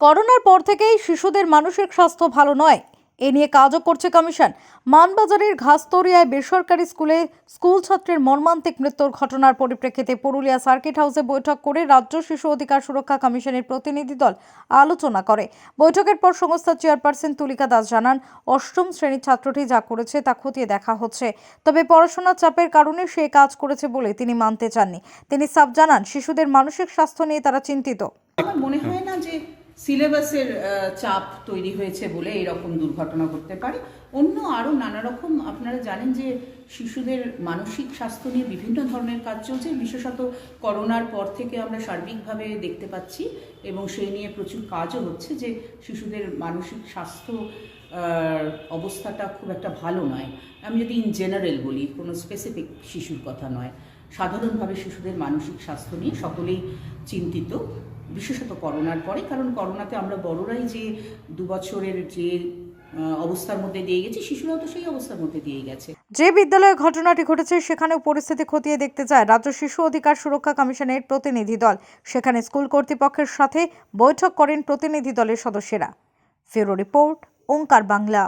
করোনার পর থেকেই শিশুদের মানসিক স্বাস্থ্য ভালো নয়। এ নিয়ে কাজও করছে কমিশন। মানবাজারের ঘাসতরিয়ায় বেসরকারি স্কুলে স্কুল ছাত্রের মর্মান্তিক মৃত্যুর ঘটনার পরিপ্রেক্ষিতে পুরুলিয়া সার্কিট হাউসে বৈঠক করে রাজ্য শিশু অধিকার সুরক্ষা কমিশনের প্রতিনিধি দল আলোচনা করে। বৈঠকের পর সংস্থার চেয়ারপারসন তুলিকা দাস জানান, অষ্টম শ্রেণির ছাত্রটি যা করেছে তা খতিয়ে দেখা হচ্ছে। তবে পড়াশোনার চাপের কারণে সে কাজ করেছে বলে তিনি মানতে চাননি। তিনি সাফ জানান, শিশুদের মানসিক স্বাস্থ্য নিয়ে তারা চিন্তিত। মনে হয় না যে সিলেবাসের চাপ তৈরি হয়েছে বলে এরকম দুর্ঘটনা ঘটতে পারে। অন্য আরও নানা রকম আপনারা জানেন যে শিশুদের মানসিক স্বাস্থ্য নিয়ে বিভিন্ন ধরনের কাজ চলছে। বিশেষত করোনার পর থেকে আমরা সার্বিকভাবে দেখতে পাচ্ছি এবং সেই নিয়ে প্রচুর কাজও হচ্ছে যে শিশুদের মানসিক স্বাস্থ্য অবস্থাটা খুব একটা ভালো নয়। আমি যদি ইন জেনারেল বলি, কোনো স্পেসিফিক শিশুর কথা নয়। সাধারণভাবে শিশুদের মানসিক স্বাস্থ্য নিয়ে সকলেই চিন্তিত। বিশেষত করোনার পরে, কারণ করোনাতে আমরা বড়রাই যে দু বছরের যে অবস্থার মধ্যে দিয়ে গেছি, শিশুরাও তো সেই অবস্থার মধ্যে দিয়ে গেছে। যে বিদ্যালয়ে ঘটনাটি ঘটেছে, সেখানেও পরিস্থিতি খতিয়ে দেখতে যায় রাজ্য শিশু অধিকার সুরক্ষা কমিশনের প্রতিনিধি দল। সেখানে স্কুল কর্তৃপক্ষের সাথে বৈঠক করেন প্রতিনিধি দলের সদস্যরা। ফেরো রিপোর্ট, ওঙ্কার বাংলা।